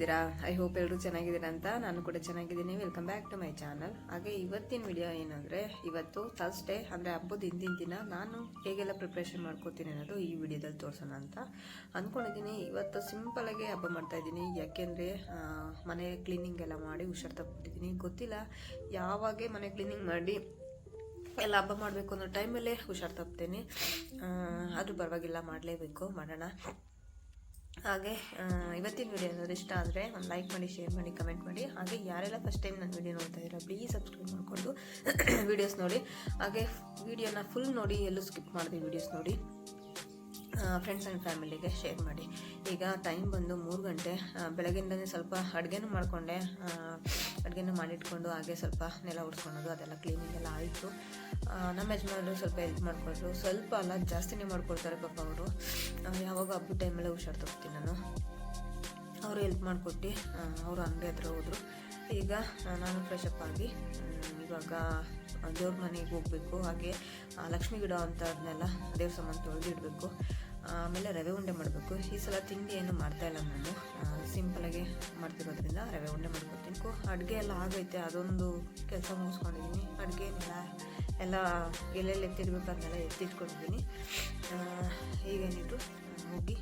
ಹೇಗಿದ್ದೀರಾ I hope ಎಲ್ಲರೂ ಚೆನ್ನಾಗಿದ್ದೀರಾ ಅಂತ ನಾನು ಕೂಡ ಚೆನ್ನಾಗಿದ್ದೀನಿ. Welcome back to my channel ಹಾಗೆ ಇವತ್ತಿನ ವಿಡಿಯೋ ಏನಂದರೆ, ಇವತ್ತು ಥರ್ಸ್ಡೇ ಅಂದರೆ ಹಬ್ಬದ ಹಿಂದಿನ ದಿನ ನಾನು ಹೇಗೆಲ್ಲ ಪ್ರಿಪ್ರೇಷನ್ ಮಾಡ್ಕೋತೀನಿ ಅನ್ನೋದು ಈ ವಿಡಿಯೋದಲ್ಲಿ ತೋರಿಸೋಣ ಅಂತ ಅಂದ್ಕೊಂಡಿದ್ದೀನಿ ಇವತ್ತು ಸಿಂಪಲಾಗಿ ಹಬ್ಬ ಮಾಡ್ತಾಯಿದ್ದೀನಿ ಯಾಕೆಂದರೆ ಮನೆ ಕ್ಲೀನಿಂಗ್ ಎಲ್ಲ ಮಾಡಿ ಹುಷಾರು ತಪ್ಪಿದ್ದೀನಿ ಗೊತ್ತಿಲ್ಲ ಯಾವಾಗೇ ಮನೆ ಕ್ಲೀನಿಂಗ್ ಮಾಡಿ ಎಲ್ಲ ಹಬ್ಬ ಮಾಡಬೇಕು ಅನ್ನೋ ಟೈಮಲ್ಲೇ ಹುಷಾರು ತಪ್ತೇನೆ. ಆದರೂ ಪರವಾಗಿಲ್ಲ, ಮಾಡಲೇಬೇಕು, ಮಾಡೋಣ. ಹಾಗೆ ಇವತ್ತಿನ ವಿಡಿಯೋ ಏನಾದರೂ ಇಷ್ಟ ಆದರೆ ಒಂದು ಲೈಕ್ ಮಾಡಿ ಶೇರ್ ಮಾಡಿ ಕಮೆಂಟ್ ಮಾಡಿ. ಹಾಗೆ ಯಾರೆಲ್ಲ ಫಸ್ಟ್ ಟೈಮ್ ನನ್ನ ವಿಡಿಯೋ ನೋಡ್ತಾ ಇದ್ದೀರಾ ಪ್ಲೀಸ್ ಸಬ್ಸ್ಕ್ರೈಬ್ ಮಾಡಿಕೊಂಡು ವಿಡಿಯೋಸ್ ನೋಡಿ. ಹಾಗೆ ವಿಡಿಯೋನ ಫುಲ್ ನೋಡಿ, ಎಲ್ಲೂ ಸ್ಕಿಪ್ ಮಾಡಿದೆ ವಿಡಿಯೋಸ್ ನೋಡಿ. ಫ್ರೆಂಡ್ಸ್ ಆ್ಯಂಡ್ ಫ್ಯಾಮಿಲಿಗೆ ಶೇರ್ ಮಾಡಿ. ಈಗ ಟೈಮ್ ಬಂದು ಮೂರು ಗಂಟೆ ಬೆಳಗ್ಗೆಯಿಂದಲೇ ಸ್ವಲ್ಪ ಅಡುಗೆನೂ ಮಾಡಿಕೊಂಡೆ. ಅಡುಗೆನೂ ಮಾಡಿಟ್ಕೊಂಡು ಹಾಗೆ ಸ್ವಲ್ಪ ನೆಲ ಹೊಡ್ಸ್ಕೊಳೋದು ಅದೆಲ್ಲ ಕ್ಲೀನಿಂಗ್ ಎಲ್ಲ ಆಯಿತು. ನಮ್ಮ ಯಜಮಾನರು ಸ್ವಲ್ಪ ಹೆಲ್ಪ್ ಮಾಡಿಕೊಟ್ರು. ಸ್ವಲ್ಪ ಅಲ್ಲ, ಜಾಸ್ತಿನೇ ಮಾಡ್ಕೊಳ್ತಾರೆ ಪಾಪ ಅವರು. ಯಾವಾಗ ಹಬ್ಬದ ಟೈಮಲ್ಲೇ ಹುಷಾರು ತಗೋತೀನಿ ನಾನು. ಅವರು ಹೆಲ್ಪ್ ಮಾಡಿಕೊಟ್ಟು ಅವರು ಅಂಗಡಿ ಹತ್ರ ಹೋದರು. ಈಗ ನಾನು ಫ್ರೆಶ್ ಅಪ್ ಆಗಿ ಇವಾಗ ದೇವ್ರ ಮನೆಗೆ ಹೋಗಬೇಕು. ಹಾಗೆ ಲಕ್ಷ್ಮೀ ಗಿಡ ಅಂತ ಅದನ್ನೆಲ್ಲ ದೇವ್ರ ಸಾಮಾನು ತೊಳೆದಿಡಬೇಕು. ಆಮೇಲೆ ರವೆ ಉಂಡೆ ಮಾಡಬೇಕು. ಈ ಸಲ ತಿಂಡಿ ಏನು ಮಾಡ್ತಾಯಿಲ್ಲ ನಾನು. ಸಿಂಪಲಾಗಿ ಮಾಡ್ತಿರೋದ್ರಿಂದ ರವೆ ಉಂಡೆ ಮಾಡ್ಕೊತೀನಿ. ಅಡುಗೆ ಎಲ್ಲ ಆಗೈತೆ. ಅದೊಂದು ಕೆಲಸ ಮುಗಿಸ್ಕೊಂಡಿದ್ದೀನಿ ಅಡುಗೆನೆಲ್ಲ ಎಲ್ಲ ಎಲ್ಲೆಲ್ಲಿ ಎತ್ತಿಡ್ಬೇಕು ಅದನ್ನೆಲ್ಲ ಎತ್ತಿಟ್ಕೊಂಡಿದ್ದೀನಿ ಈಗೇನಿಟ್ಟು ಹೋಗಿ.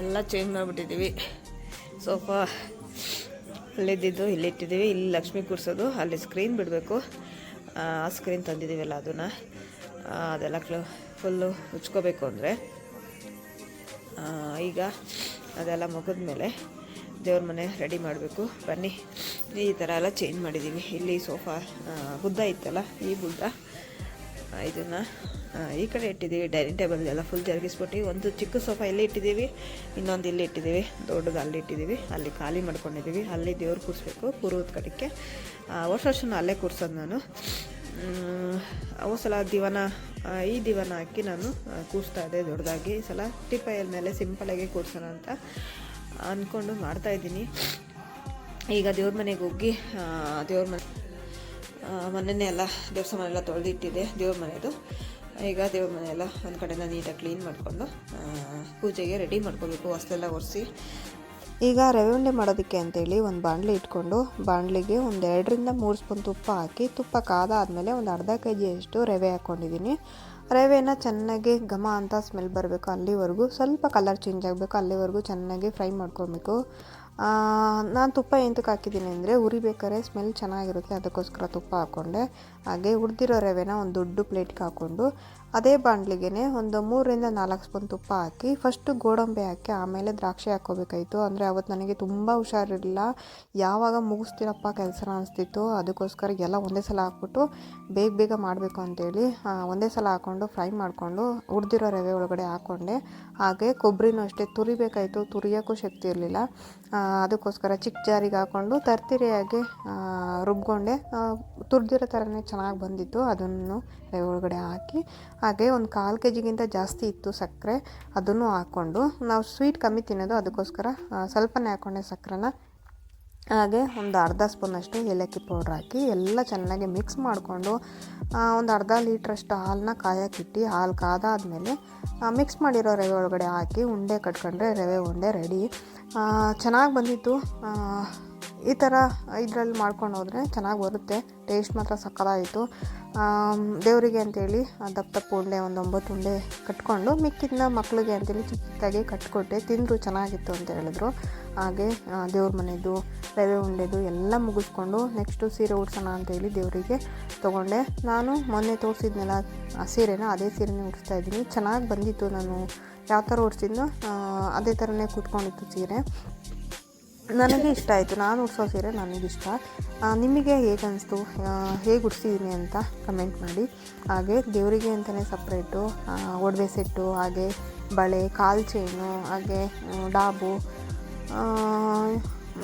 ಎಲ್ಲ ಚೇಂಜ್ ಮಾಡಿಬಿಟ್ಟಿದ್ದೀವಿ ಸೋಫಾ ಅಲ್ಲಿದ್ದಿದ್ದು ಇಲ್ಲಿ ಇಟ್ಟಿದ್ದೀವಿ ಇಲ್ಲಿ ಲಕ್ಷ್ಮಿ ಕೂರಿಸೋದು. ಅಲ್ಲಿ ಸ್ಕ್ರೀನ್ ಬಿಡಬೇಕು. ಸ್ಕ್ರೀನ್ ತಂದಿದ್ದೀವಲ್ಲ ಅದನ್ನು. ಅದೆಲ್ಲ ಕ್ಲೋ ಫುಲ್ಲು ಉಚ್ಕೋಬೇಕು ಅಂದರೆ. ಈಗ ಅದೆಲ್ಲ ಮುಗಿದ್ಮೇಲೆ ದೇವ್ರ ಮನೆ ರೆಡಿ ಮಾಡಬೇಕು. ಬನ್ನಿ, ಈ ಥರ ಎಲ್ಲ ಚೇಂಜ್ ಮಾಡಿದ್ದೀವಿ ಇಲ್ಲಿ ಸೋಫಾ ಬುದ್ಧ ಇತ್ತಲ್ಲ, ಈ ಬುದ್ಧ ಇದನ್ನು ಈ ಕಡೆ ಇಟ್ಟಿದ್ದೀವಿ. ಡೈನಿಂಗ್ ಟೇಬಲ್ ಎಲ್ಲ ಫುಲ್ ಜರುಗಿಸ್ಬಿಟ್ಟು ಒಂದು ಚಿಕ್ಕ ಸೋಫಾ ಇಲ್ಲಿ ಇಟ್ಟಿದ್ದೀವಿ. ಇನ್ನೊಂದು ಇಲ್ಲಿ ಇಟ್ಟಿದ್ದೀವಿ. ದೊಡ್ಡದು ಅಲ್ಲಿ ಇಟ್ಟಿದ್ದೀವಿ. ಅಲ್ಲಿ ಖಾಲಿ ಮಾಡ್ಕೊಂಡಿದ್ದೀವಿ. ಅಲ್ಲಿ ದೇವ್ರು ಕೂರಿಸ್ಬೇಕು ಪೂರ್ವದ ಕಡೆಗೆ. ವರ್ಷ ವರ್ಷನೂ ಅಲ್ಲೇ ಕೂರ್ಸೋದು ನಾನು. ಸಲ ದಿವಾನ ಈ ದಿವಾನ ಹಾಕಿ ನಾನು ಕೂರಿಸ್ತಾ ಇದ್ದೆ ದೊಡ್ಡದಾಗಿ. ಈ ಸಲ ಟಿಪ್ಪೈಲ್ ಮೇಲೆ ಸಿಂಪಲಾಗಿ ಕೂರಿಸೋಣ ಅಂತ ಅಂದ್ಕೊಂಡು ಮಾಡ್ತಾಯಿದ್ದೀನಿ ಈಗ ದೇವ್ರ ಮನೆಗೆ ಹೋಗಿ ದೇವ್ರ ಮನೆ ಮನೆಯೇ ಎಲ್ಲ ದೇವ್ರ ಎಲ್ಲ ತೊಳೆದಿಟ್ಟಿದೆ ದೇವ್ರ ಮನೆಯದು ಈಗ ದೇವ್ರ ಮನೆ ಎಲ್ಲ ಒಂದು ಕಡೆನ ನೀಟಾಗಿ ಕ್ಲೀನ್ ಮಾಡಿಕೊಂಡು ಪೂಜೆಗೆ ರೆಡಿ ಮಾಡ್ಕೋಬೇಕು ಹೊಸ್ಲೆಲ್ಲ ಒರೆಸಿ. ಈಗ ರವೆ ಉಂಡೆ ಮಾಡೋದಕ್ಕೆ ಅಂತೇಳಿ ಒಂದು ಬಾಣಲೆ ಇಟ್ಕೊಂಡು, ಬಾಣಲೆಗೆ ಒಂದು ಎರಡರಿಂದ ಮೂರು ಸ್ಪೂನ್ ತುಪ್ಪ ಹಾಕಿ, ತುಪ್ಪ ಕಾದಾದಮೇಲೆ ಒಂದು ಅರ್ಧ ಕೆ ಜಿಯಷ್ಟು ರವೆ ಹಾಕ್ಕೊಂಡಿದ್ದೀನಿ ರವೆನ ಚೆನ್ನಾಗಿ ಘಮ ಅಂತ ಸ್ಮೆಲ್ ಬರಬೇಕು ಅಲ್ಲಿವರೆಗೂ. ಸ್ವಲ್ಪ ಕಲರ್ ಚೇಂಜ್ ಆಗಬೇಕು, ಅಲ್ಲಿವರೆಗೂ ಚೆನ್ನಾಗಿ ಫ್ರೈ ಮಾಡ್ಕೊಬೇಕು. ನಾನು ತುಪ್ಪ ಎಂತಕ್ಕೆ ಹಾಕಿದ್ದೀನಿ ಅಂದರೆ ಉರಿಬೇಕಾದ್ರೆ ಸ್ಮೆಲ್ ಚೆನ್ನಾಗಿರುತ್ತೆ. ಅದಕ್ಕೋಸ್ಕರ ತುಪ್ಪ ಹಾಕ್ಕೊಂಡೆ ಹಾಗೆ ಹುರಿದಿರೋ ರವೆನ ಒಂದು ದೊಡ್ಡ ಪ್ಲೇಟ್ಗೆ ಹಾಕ್ಕೊಂಡು ಅದೇ ಬಾಂಡ್ಲಿಗೆ ಒಂದು ಮೂರರಿಂದ ನಾಲ್ಕು ಸ್ಪೂನ್ ತುಪ್ಪ ಹಾಕಿ ಫಸ್ಟು ಗೋಡಂಬಿ ಹಾಕಿ ಆಮೇಲೆ ದ್ರಾಕ್ಷಿ ಹಾಕ್ಕೋಬೇಕಾಯಿತು. ಅಂದರೆ ಅವತ್ತು ನನಗೆ ತುಂಬ ಹುಷಾರಿರಲಿಲ್ಲ. ಯಾವಾಗ ಮುಗಿಸ್ತೀರಪ್ಪ ಕೆಲಸ ಅನಿಸ್ತಿತ್ತು. ಅದಕ್ಕೋಸ್ಕರ ಎಲ್ಲ ಒಂದೇ ಸಲ ಹಾಕ್ಬಿಟ್ಟು ಬೇಗ ಬೇಗ ಮಾಡಬೇಕು ಅಂತೇಳಿ ಒಂದೇ ಸಲ ಹಾಕ್ಕೊಂಡು ಫ್ರೈ ಮಾಡಿಕೊಂಡು ಹುರಿದಿರೋ ರವೆ ಒಳಗಡೆ ಹಾಕ್ಕೊಂಡೆ ಹಾಗೆ ಕೊಬ್ಬರಿನೂ ಅಷ್ಟೇ ತುರಿಬೇಕಾಯಿತು. ತುರಿಯೋಕ್ಕೂ ಶಕ್ತಿ ಇರಲಿಲ್ಲ. ಅದಕ್ಕೋಸ್ಕರ ಚಿಕ್ಕ ಜಾರಿಗೆ ಹಾಕ್ಕೊಂಡು ತರ್ತಿರಿಯಾಗಿ ರುಬ್ಕೊಂಡೆ. ತುರ್ದಿರೋ ಥರನೇ ಚೆನ್ನಾಗಿ ಬಂದಿತ್ತು, ಅದನ್ನು ರವೆ ಒಳಗಡೆ ಹಾಕಿ, ಹಾಗೆ ಒಂದು ಕಾಲು ಕೆ ಜಿಗಿಂತ ಜಾಸ್ತಿ ಇತ್ತು ಸಕ್ಕರೆ, ಅದನ್ನು ಹಾಕ್ಕೊಂಡು, ನಾವು ಸ್ವೀಟ್ ಕಮ್ಮಿ ತಿನ್ನೋದು, ಅದಕ್ಕೋಸ್ಕರ ಸ್ವಲ್ಪನೇ ಹಾಕ್ಕೊಂಡೆ ಸಕ್ಕರೆನ. ಹಾಗೆ ಒಂದು ಅರ್ಧ ಸ್ಪೂನಷ್ಟು ಏಲಕ್ಕಿ ಪೌಡ್ರ್ ಹಾಕಿ, ಎಲ್ಲ ಚೆನ್ನಾಗಿ ಮಿಕ್ಸ್ ಮಾಡಿಕೊಂಡು ಒಂದು ಅರ್ಧ ಲೀಟ್ರಷ್ಟು ಹಾಲನ್ನ ಕಾಯಕ್ಕಿಟ್ಟು ಹಾಲು ಕಾದಾದಮೇಲೆ ಮಿಕ್ಸ್ ಮಾಡಿರೋ ರವೆ ಒಳಗಡೆ ಹಾಕಿ, ಉಂಡೆ ಕಟ್ಕೊಂಡ್ರೆ ರವೆ ಉಂಡೆ ರೆಡಿ. ಚೆನ್ನಾಗಿ ಬಂದಿತ್ತು. ಈ ಥರ ಇದರಲ್ಲಿ ಮಾಡ್ಕೊಂಡು ಹೋದರೆ ಚೆನ್ನಾಗಿ ಬರುತ್ತೆ. ಟೇಸ್ಟ್ ಮಾತ್ರ ಸಕ್ಕತ್ತಾಯಿತು ದೇವರಿಗೆ ಅಂತೇಳಿ ದಪ್ಪ ದಪ್ಪ ಉಂಡೆ, ಒಂದು ಒಂಬತ್ತು ಉಂಡೆ ಕಟ್ಕೊಂಡು ಮಿಕ್ಕಿದ್ನ ಮಕ್ಕಳಿಗೆ ಅಂತೇಳಿ ಚಿಕ್ಕ ಚಿಕ್ಕದಾಗಿ ಕಟ್ಕೊಟ್ಟೆ. ತಿಂದರು ಚೆನ್ನಾಗಿತ್ತು ಅಂತ ಹೇಳಿದ್ರು. ಹಾಗೆ ದೇವ್ರ ಮನೆಯದು ರವೆ ಉಂಡೆದು ಎಲ್ಲ ಮುಗಿಸ್ಕೊಂಡು ನೆಕ್ಸ್ಟು ಸೀರೆ ಉಡ್ಸೋಣ ಅಂತೇಳಿ ದೇವರಿಗೆ ತೊಗೊಂಡೆ. ನಾನು ಮೊನ್ನೆ ತೋರಿಸಿದ್ನಲ್ಲ, ಆ ಸೀರೆನ, ಅದೇ ಸೀರೆನೇ ಉಡಿಸ್ತಾ ಇದ್ದೀನಿ. ಚೆನ್ನಾಗಿ ಬಂದಿತ್ತು ನಾನು. ಯಾವ ಥರ ಉಡ್ಸಿದ್ನೋ ಅದೇ ಥರನೇ ಕೂತ್ಕೊಂಡಿತ್ತು ಸೀರೆ. ನನಗೆ ಇಷ್ಟ ಆಯಿತು. ನಾನು ಉಡ್ಸೋ ಸೀರೆ ನನಗಿಷ್ಟ. ನಿಮಗೆ ಹೇಗೆ ಅನಿಸ್ತು? ಹೇಗೆ ಉಡ್ಸಿದ್ದೀನಿ ಅಂತ ಕಮೆಂಟ್ ಮಾಡಿ. ಹಾಗೆ ದೇವರಿಗೆ ಅಂತಲೇ ಸಪ್ರೇಟು ಒಡವೆ ಸೆಟ್ಟು ಹಾಗೆ ಬಳೆ, ಕಾಲು ಚೈನು ಹಾಗೆ ಡಾಬು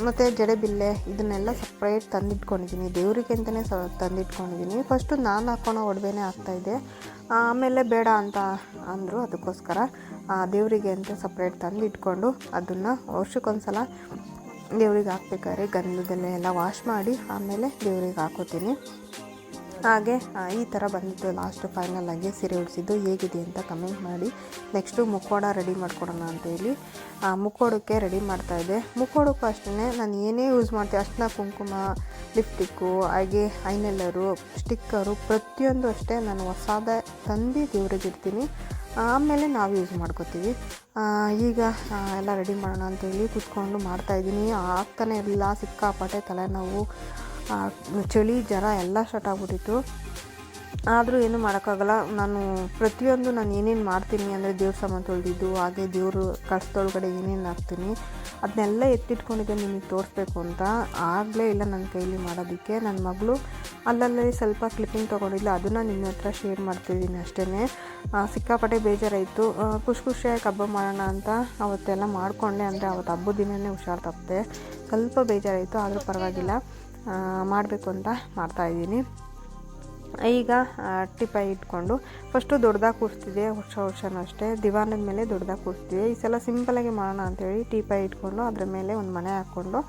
ಮತ್ತು ಜಡೆಬಿಲ್ಲೆ ಇದನ್ನೆಲ್ಲ ಸಪ್ರೇಟ್ ತಂದಿಟ್ಕೊಂಡಿದ್ದೀನಿ ದೇವರಿಗೆ ಅಂತಲೇ ಸ ತಂದಿಟ್ಕೊಂಡಿದ್ದೀನಿ ಫಸ್ಟು ನಾನು ಹಾಕ್ಕೊಳೋ ಒಡವೆನೇ ಆಗ್ತಾಯಿದೆ ಆಮೇಲೆ ಬೇಡ ಅಂತ ಅಂದರು ಅದಕ್ಕೋಸ್ಕರ ದೇವರಿಗೆ ಅಂತ ಸಪ್ರೇಟ್ ತಂದಿಟ್ಕೊಂಡು ಅದನ್ನು ವರ್ಷಕ್ಕೊಂದ್ಸಲ ದೇವ್ರಿಗೆ ಹಾಕ್ಬೇಕಾದ್ರೆ ಗಂಧದಲ್ಲೇ ಎಲ್ಲ ವಾಶ್ ಮಾಡಿ ಆಮೇಲೆ ದೇವ್ರಿಗೆ ಹಾಕೋತೀನಿ. ಹಾಗೆ ಈ ಥರ ಬಂದಿತ್ತು ಲಾಸ್ಟ್ ಫೈನಲ್ ಆಗಿ ಸೀರೆ ಉಡಿಸಿದ್ದು. ಹೇಗಿದೆ ಅಂತ ಕಮೆಂಟ್ ಮಾಡಿ. ನೆಕ್ಸ್ಟು ಮುಖೋಡ ರೆಡಿ ಮಾಡ್ಕೊಡೋಣ ಅಂತೇಳಿ ಆ, ಮುಖೋಡಕ್ಕೆ ರೆಡಿ ಮಾಡ್ತಾಯಿದ್ದೆ ಮುಖೋಡಕ್ಕೂ ಅಷ್ಟೇ ನಾನು ಏನೇ ಯೂಸ್ ಮಾಡ್ತೀನಿ ಅಷ್ಟನ್ನ ಕುಂಕುಮ ಲಿಫ್ಟಿಕ್ಕು ಹಾಗೆ ಐನೆಲ್ಲರು ಸ್ಟಿಕ್ಕರು ಪ್ರತಿಯೊಂದು ಅಷ್ಟೇ ನಾನು ಹೊಸಾದ ತಂದು ದೇವ್ರಿಗೆ ಇಡ್ತೀನಿ. ಆಮೇಲೆ ನಾವು ಯೂಸ್ ಮಾಡ್ಕೋತೀವಿ. ಈಗ ಎಲ್ಲ ರೆಡಿ ಮಾಡೋಣ ಅಂತೇಳಿ ಕೂತ್ಕೊಂಡು ಮಾಡ್ತಾಯಿದ್ದೀನಿ ಆಗ್ತಾನೆ ಇರಲಿಲ್ಲ ಸಿಕ್ಕಾಪಟ್ಟೆ ತಲೆನೋವು ಚಳಿ, ಜ್ವರ ಎಲ್ಲ ಸ್ಟಾರ್ಟ್ ಆಗ್ಬಿಟ್ಟಿತ್ತು. ಆದರೂ ಏನು ಮಾಡೋಕ್ಕಾಗಲ್ಲ. ನಾನು ಪ್ರತಿಯೊಂದು ನಾನು ಏನೇನು ಮಾಡ್ತೀನಿ ಅಂದರೆ ದೇವ್ರ ಸಾಮಾನು ತೊಳೆದಿದ್ದು, ಹಾಗೆ ದೇವರು ಕಳ್ಸದೊಳಗಡೆ ಏನೇನು ಹಾಕ್ತೀನಿ ಅದನ್ನೆಲ್ಲ ಎತ್ತಿಟ್ಕೊಂಡಿದ್ದೆ ನಿಮಗೆ ತೋರಿಸ್ಬೇಕು ಅಂತ. ಆಗಲೇ ಇಲ್ಲ ನನ್ನ ಕೈಲಿ ಮಾಡೋದಕ್ಕೆ. ನನ್ನ ಮಗಳು ಅಲ್ಲಲ್ಲಿ ಸ್ವಲ್ಪ ಕ್ಲಿಪ್ಪಿಂಗ್ ತೊಗೊಂಡಿಲ್ಲ ಅದನ್ನು ನಿನ್ನ ಹತ್ರ ಶೇರ್ ಮಾಡ್ತಿದ್ದೀನಿ ಅಷ್ಟೇ ಸಿಕ್ಕಾಪಟ್ಟೆ ಬೇಜಾರಾಯಿತು. ಖುಷಿ ಖುಷಿಯಾಗಿ ಹಬ್ಬ ಮಾಡೋಣ ಅಂತ ಅವತ್ತೆಲ್ಲ ಮಾಡಿಕೊಂಡೆ ಅಂದರೆ ಅವತ್ತು ಹಬ್ಬದ ದಿನವೇ ಹುಷಾರು ತಪ್ಪದೆ ಸ್ವಲ್ಪ ಬೇಜಾರಾಯಿತು, ಆದರೂ ಪರವಾಗಿಲ್ಲ. ಮಾಡಬೇಕು ಅಂತ ಮಾಡ್ತಾಯಿದ್ದೀನಿ ಈಗ ಟೀಪಾಯಿ ಇಟ್ಕೊಂಡು ಫಸ್ಟು ದೊಡ್ಡದಾಗಿ ಕೂರಿಸ್ತಿದ್ದೆ ವರ್ಷ ವರ್ಷನೂ ಅಷ್ಟೇ. ದಿವಾನದ ಮೇಲೆ ದೊಡ್ಡದಾಗಿ ಕೂರಿಸ್ತಿದ್ದೆ. ಈ ಸಲ ಸಿಂಪಲಾಗಿ ಮಾಡೋಣ ಅಂತೇಳಿ ಟೀಪಾಯಿ ಇಟ್ಕೊಂಡು ಅದರ ಮೇಲೆ ಒಂದು ಮನೆ ಹಾಕ್ಕೊಂಡು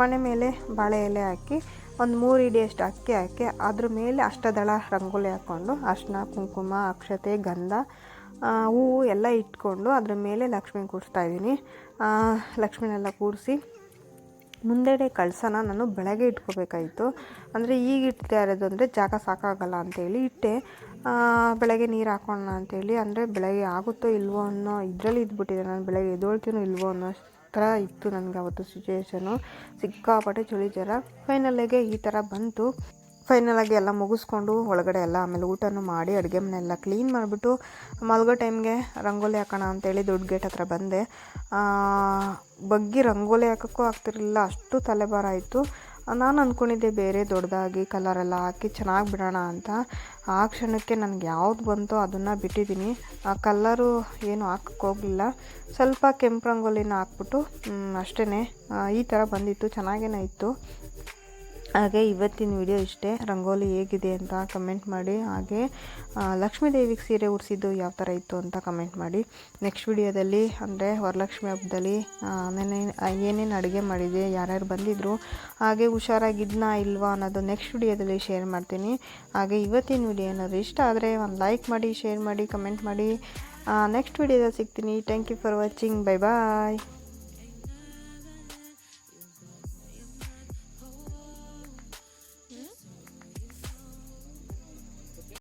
ಮನೆ ಮೇಲೆ ಬಾಳೆ ಎಲೆ ಹಾಕಿ ಒಂದು ಮೂರು ಇಡಿಯಷ್ಟು ಅಕ್ಕಿ ಹಾಕಿ, ಅದ್ರ ಮೇಲೆ ಅಷ್ಟದಳ ರಂಗೋಲಿ ಹಾಕ್ಕೊಂಡು ಅರ್ಶಿನ ಕುಂಕುಮ, ಅಕ್ಷತೆ, ಗಂಧ ಹೂವು ಎಲ್ಲ ಇಟ್ಕೊಂಡು ಅದ್ರ ಮೇಲೆ ಲಕ್ಷ್ಮಿ ಕೂರಿಸ್ತಾ ಇದ್ದೀನಿ. ಲಕ್ಷ್ಮಿನೆಲ್ಲ ಕೂರಿಸಿ ಮುಂದೆಡೆ ಕಳಸನ ನಾನು ಬೆಳಗ್ಗೆ ಇಟ್ಕೋಬೇಕಾಯಿತು. ಅಂದರೆ ಈಗ ಇಡ್ತಾ ಇರೋದು ಅಂದರೆ ಜಾಗ ಸಾಕಾಗಲ್ಲ ಅಂತೇಳಿ ಇಟ್ಟೆ. ಬೆಳಗ್ಗೆ ನೀರು ಹಾಕೋಣ ಅಂತೇಳಿ, ಅಂದರೆ ಬೆಳಗ್ಗೆ ಆಗುತ್ತೋ ಇಲ್ವೋ ಅನ್ನೋ ಇದರಲ್ಲಿ ಇದ್ಬಿಟ್ಟಿದೆ. ನಾನು ಬೆಳಗ್ಗೆ ಎದ್ದೊಳ್ತೀನೋ ಇಲ್ವೋ ಅನ್ನೋ ಥರ ಇತ್ತು ನನಗೆ ಅವತ್ತು ಸಿಚುವೇಶನು ಸಿಕ್ಕಾಪಟ್ಟೆ ಚಳಿ ಜ್ವರ. ಫೈನಲ್ಲಿಗೆ ಈ ಥರ ಬಂತು. ಫೈನಲಾಗಿ ಎಲ್ಲ ಮುಗಿಸ್ಕೊಂಡು ಒಳಗಡೆ ಎಲ್ಲ ಆಮೇಲೆ ಊಟನೂ ಮಾಡಿ ಅಡುಗೆ ಮನೆಯೆಲ್ಲ ಕ್ಲೀನ್ ಮಾಡಿಬಿಟ್ಟು ಮಲ್ಗೋ ಟೈಮ್ಗೆ ರಂಗೋಲಿ ಹಾಕೋಣ ಅಂತೇಳಿ ದೊಡ್ಡ ಗೇಟ್ ಹತ್ರ ಬಂದೆ. ಬಗ್ಗಿ ರಂಗೋಲಿ ಹಾಕೋಕ್ಕೂ ಆಗ್ತಿರಲಿಲ್ಲ. ಅಷ್ಟು ತಲೆಭಾರ ಆಯಿತು. ನಾನು ಅಂದ್ಕೊಂಡಿದ್ದೆ ಬೇರೆ ದೊಡ್ಡದಾಗಿ ಕಲರೆಲ್ಲ ಹಾಕಿ ಚೆನ್ನಾಗಿ ಬಿಡೋಣ ಅಂತ. ಆ ಕ್ಷಣಕ್ಕೆ ನನಗೆ ಯಾವ್ದು ಬಂತೋ ಅದನ್ನು ಬಿಟ್ಟಿದ್ದೀನಿ. ಆ ಕಲ್ಲರು ಏನು ಹಾಕಕ್ಕೆ ಹೋಗಲಿಲ್ಲ. ಸ್ವಲ್ಪ ಕೆಂಪು ರಂಗೋಲಿನ ಹಾಕ್ಬಿಟ್ಟು ಅಷ್ಟೇ ಈ ಥರ ಬಂದಿತ್ತು. ಚೆನ್ನಾಗೇನೆ ಇತ್ತು. ಹಾಗೆ ಇವತ್ತಿನ ವಿಡಿಯೋ ಇಷ್ಟೇ. ರಂಗೋಲಿ ಹೇಗಿದೆ ಅಂತ ಕಮೆಂಟ್ ಮಾಡಿ. ಹಾಗೆ ಲಕ್ಷ್ಮೀ ದೇವಿಗೆ ಸೀರೆ ಉಡಿಸಿದ್ದು ಯಾವ ಥರ ಇತ್ತು ಅಂತ ಕಮೆಂಟ್ ಮಾಡಿ. ನೆಕ್ಸ್ಟ್ ವಿಡಿಯೋದಲ್ಲಿ ಅಂದರೆ ವರಲಕ್ಷ್ಮಿ ಹಬ್ಬದಲ್ಲಿ ನೆನೆ ಏನೇನು ಅಡುಗೆ ಮಾಡಿದೆ, ಯಾರ್ಯಾರು ಬಂದಿದ್ದರು ಹಾಗೆ ಹುಷಾರಾಗಿದ್ನಾ ಇಲ್ವಾ ಅನ್ನೋದು ನೆಕ್ಸ್ಟ್ ವಿಡಿಯೋದಲ್ಲಿ ಶೇರ್ ಮಾಡ್ತೀನಿ. ಹಾಗೆ ಇವತ್ತಿನ ವಿಡಿಯೋ ಏನಾದರೂ ಇಷ್ಟ ಆದರೆ ಒಂದು ಲೈಕ್ ಮಾಡಿ ಶೇರ್ ಮಾಡಿ ಕಮೆಂಟ್ ಮಾಡಿ. ನೆಕ್ಸ್ಟ್ ವಿಡಿಯೋದಲ್ಲಿ ಸಿಗ್ತೀನಿ. Thank you for watching bye bye